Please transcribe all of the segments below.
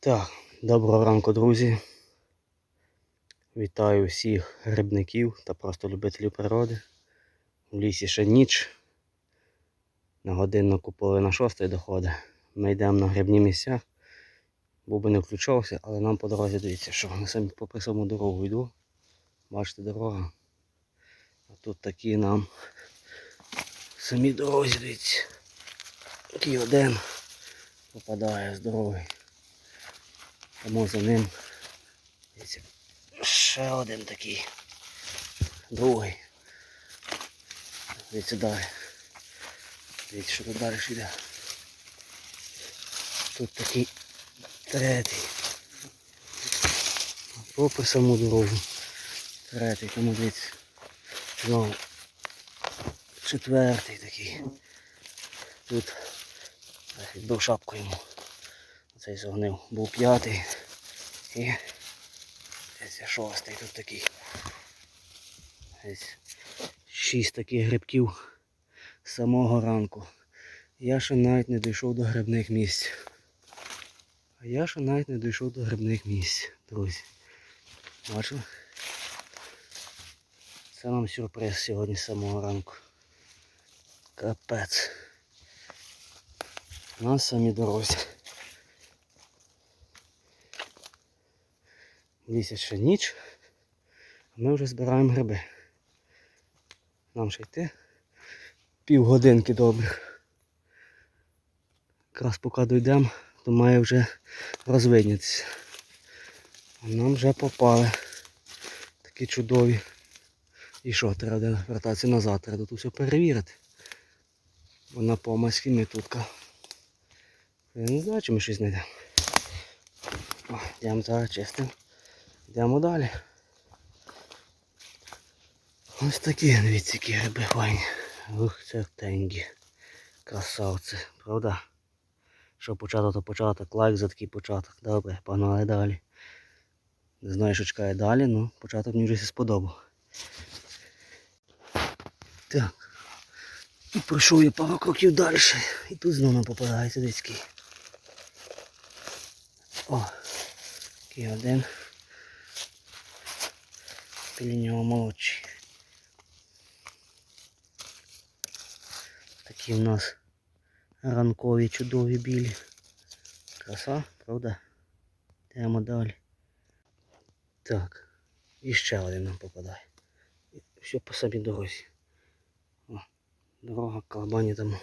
Так, доброго ранку, друзі. Вітаю всіх грибників та просто любителів природи. В лісі ще ніч. На годиннику половина шостої доходить. Ми йдемо на грибні місця. Був би не включався, але нам по дорозі дивіться, що ми самі попри саму дорогу йду. Бачите, дорога. А тут такі нам самі дорозі, дивіться. Такий один попадає дороги. Тому за ним ще один такий. Другий. Дивіться далі. Дивіться, що тут далі йде. Тут такий третій. Попри саму дорогу. Третій, тому дивіться. Знову. Четвертий такий. Тут відбив шапку йому. Цей зогнив. Був п'ятий. І десь шостий тут такий. Десь шість таких грибків з самого ранку. Я ще навіть не дійшов до грибних місць. А я ще навіть не дійшов до грибних місць, друзі. Бачили? Це нам сюрприз сьогодні з самого ранку. Капець. На самій дорозі. Місяць ще ніч, а ми вже збираємо гриби. Нам ще йти півгодинки добрих. Якраз поки дійдемо, то має вже розвиднятися. А нам вже попали. Такі чудові. І що, треба вертатися назад, треба тут все перевірити. Бо на помаській ми тутка. Я не знаю, чи ми щось знайдемо. Йдемо зараз чистим. Йдемо далі. Ось такі, дивіться, які гриби файні. Ух, це тенгі. Красавці, правда? Що початок, то початок, лайк за такий початок. Добре, погнали далі. Не знаю, що чекає далі, але початок мені вже сподобав. Так. І пройшов я пару кроків далі. І тут знову попадається дицький. О, такий один. Біля нього молодший. Нас ранкові чудові білі. Краса, правда? Йдемо далі. Так. І ще один нам попадає. Все по самій дорозі. О, дорога колобані там.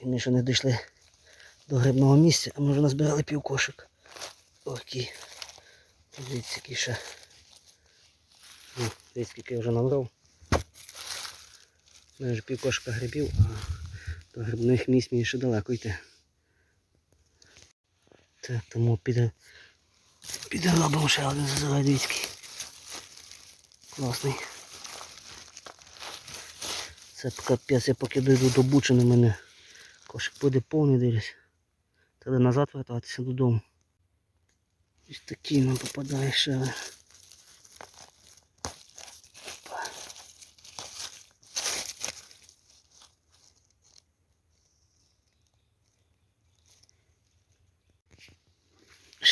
І ми ще не дійшли до грибного місця, а ми вже назбирали півкошик. Окей. Дивіться, який ще. О, дивіться, який я вже набрав. Вже півкошка грибів, а до грибних місць мені ще далеко йти. Так, тому піде. Піде ще один зазрадицький. Класний. Це капець, я поки дойду до Бучини мене. Кошик буде повний дивлюсь. Треба назад вертатися додому. Ось такий нам попадає ще.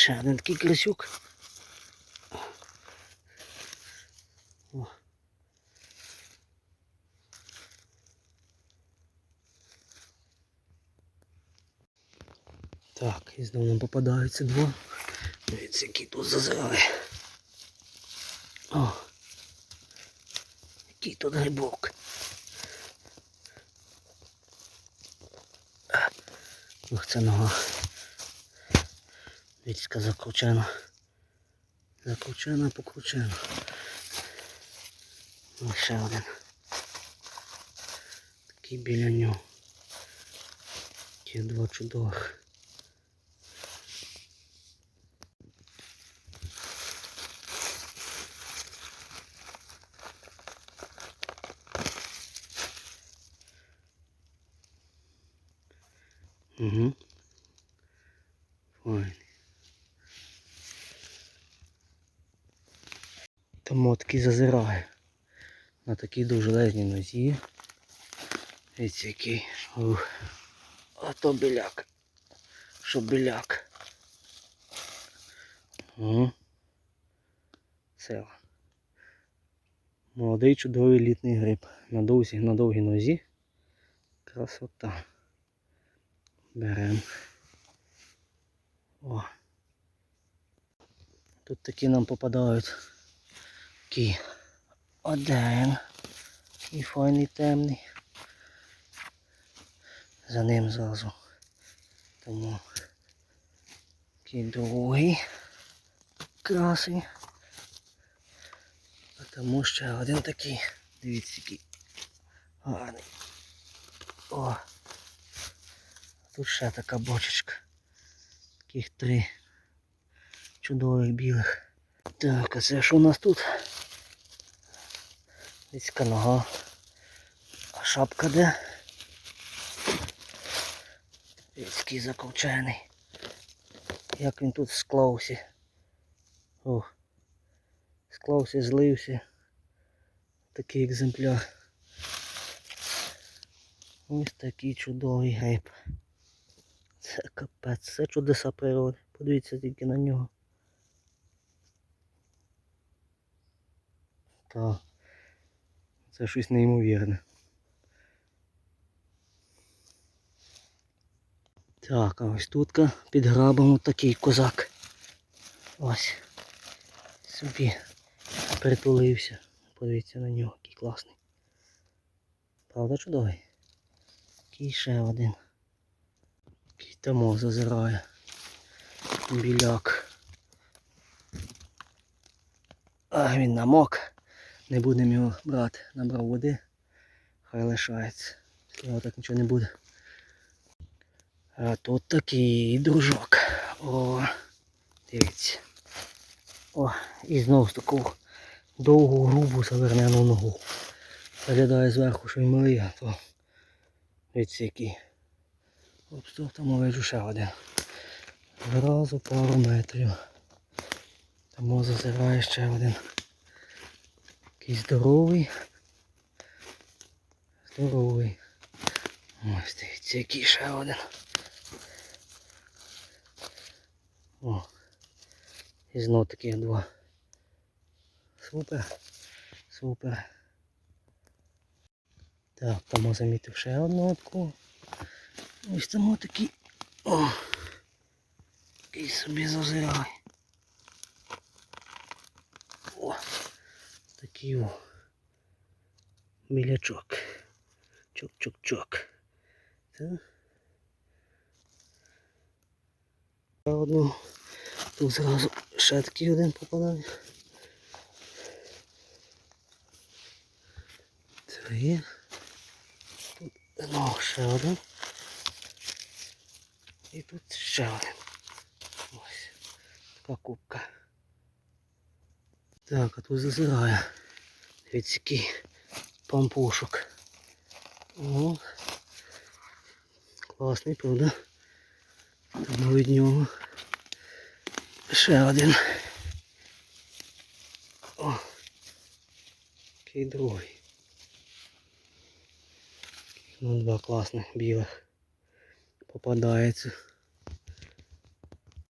Ще один такий красюк. О. Так, і знову нам попадаються два. Дивіться, який тут зазирає. О! Який тут грибок. Ух, це нога. Вітька закручена. Закручена, покручена. Ось ще один. Такий біля нього. Ті два чудових. Угу. Файний. Тому такий зазирає. На такій довжелезній нозі. Дивіться який. Ух. А то біляк. що біляк. Угу. Молодий чудовий літній гриб. На довгій, на довгій нозі. Красота. Берем. О. Тут такі нам попадають. Такі один. І файний темний. За ним зразу. Тому такий другий красий. А тому ще один такий. Дивіться, який гарний. О! Тут ще така бочечка. Таких три чудових білих. Так, а це що у нас тут? Людська нога. А шапка де? Людський заковчений. Як він тут склався. О. Склався, злився. Такий екземпляр. Ось такий чудовий гриб. Це капець, це чудеса природи. Подивіться тільки на нього. Так. Це щось неймовірне. Так, а ось тут під грабом такий козак. Ось. Собі притулився. Подивіться на нього, який класний. Правда чудовий? Який ще один. Який тому зазирає. Біляк. А він намок. Не будемо його брати. Набрав води. Хай лишається. Так нічого не буде. А тут такий дружок. О, дивіться. О, і знову з таку довгу грубу завернену ногу. Виглядає зверху, що й малий, а то дивіться який. Оп, там виджу ще один. Зразу пару метрів. Тому зазирає ще один. Такий здоровий. Здоровий. Ось дивіться, який ще один. О. І знов таких два. Супер. Супер. Так, там замітив ще одну таку. Ось там такий. О! Такий собі зазирай. О! О. Білячок. Чок-чок-чок. Одну. Тут зразу ще такий один попадає. Три. Тут знову ще один. І тут ще один. Ось. Така кубка. Так, а тут зазирає. Дивіться, який пампушок. О. Класний, правда? Тому від нього ще один. О, який другий. Ну, два класних білих попадається.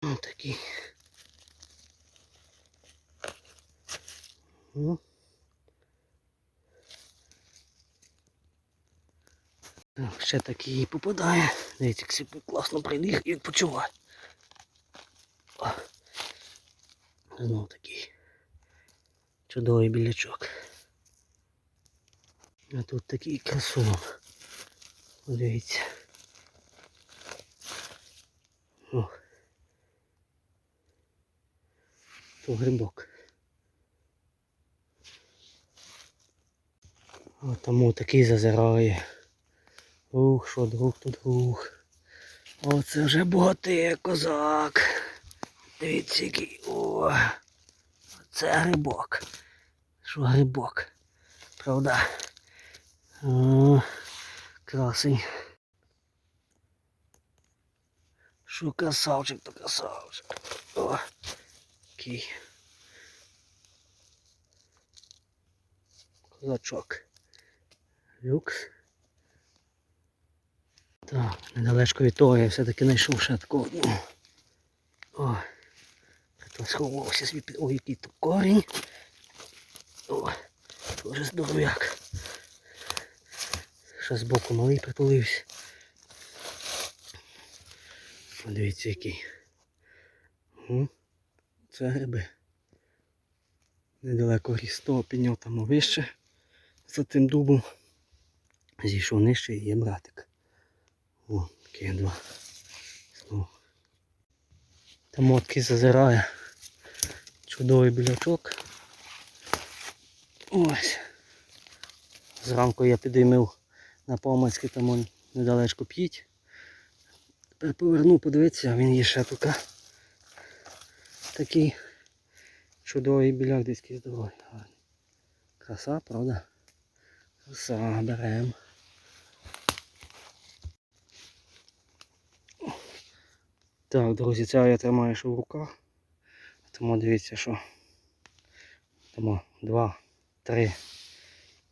Ось такий. О. Ще такий попадає. Дивіться, як собі класно приліг і відпочиває. О. Знов такий чудовий білячок. А тут такий красун. Дивіться. О. То грибок. О, тому такий зазирає. Ух, що друг тут друг. Оце вже богатий козак. Дивіться який. О, це грибок. Що грибок? Правда? О, красень. Що красавчик, то красавчик. О, який. Козачок. Люкс. Так, недалечко від того я все-таки знайшов ще таку одну. О, то сховався свій під... Ой, який то корінь. О, дуже здоров'як. Ще збоку малий притулився. Подивіться який. О, це гриби. Недалеко ріс підняв там вище за тим дубом. Зійшов нижче і є братик. О, такі два. Там мотки зазирає. Чудовий білячок. Ось. Зранку я підіймив на помацьки, там он недалечко п'ють. Тепер поверну, подивитися, він є ще тут. Такий чудовий біляк десь здоровий. Краса, правда? Краса, беремо. Так, друзі, це я тримаю ще в руках. Тому дивіться, що. Тому два, три.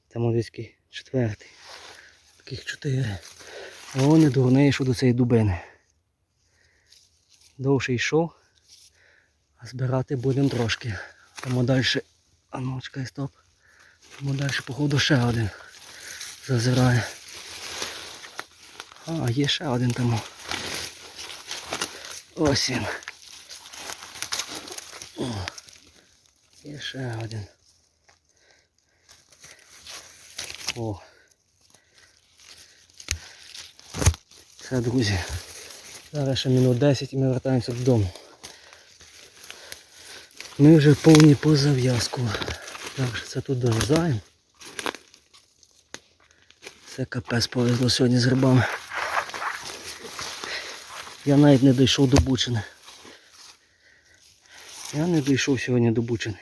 Тому такий четвертий. Таких чотири. О, не дурний йшов до цієї дубини. Довше йшов, а збирати будемо трошки. Тому далі. А ну, чекай, стоп. Тому далі, походу, ще один зазирає. А, є ще один тому. Ось він. О, є ще один. О. Все, друзі. Зараз ще минут 10 і ми вертаємося додому. Ми вже повні по зав'язку. Так що це тут дорізаємо. Це капець повезло сьогодні з грибами. Я навіть не дійшов до Бучини. Я не дійшов сьогодні до Бучини.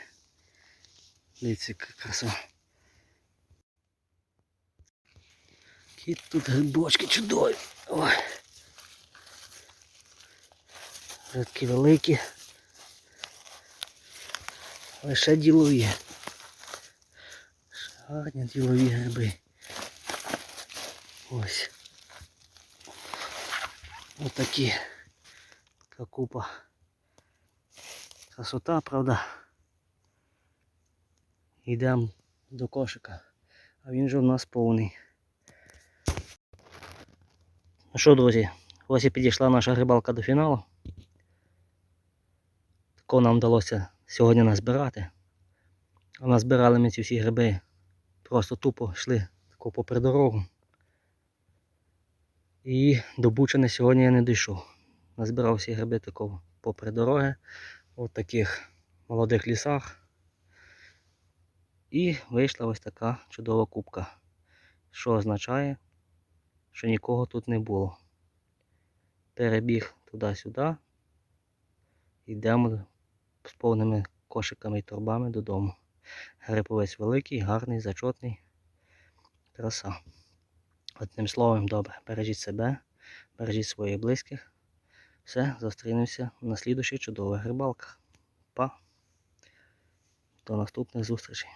Дивіться, яка краса. Які тут грибочки чудові. Ой. Вже великі. Лише ділові. Гарні ділові гриби. Ось. Отакі. Така купа. Красота, правда. Йдемо до кошика. А він же в нас повний. Ну що, друзі, ось і підійшла наша рибалка до фіналу. Тако нам вдалося сьогодні назбирати. А назбирали ми ці всі гриби. Просто тупо йшли тако попри дорогу. І до Бучини сьогодні я не дійшов. Назбирав всі гриби такого попри дороги, в таких молодих лісах. І вийшла ось така чудова кубка. Що означає, що нікого тут не було. Перебіг туди-сюди. Йдемо з повними кошиками і торбами додому. Гриповець великий, гарний, зачотний. Краса. Одним словом, добре, бережіть себе, бережіть своїх близьких. Все, зустрінемося на слідуючих чудових рибалках. Па! До наступних зустрічей.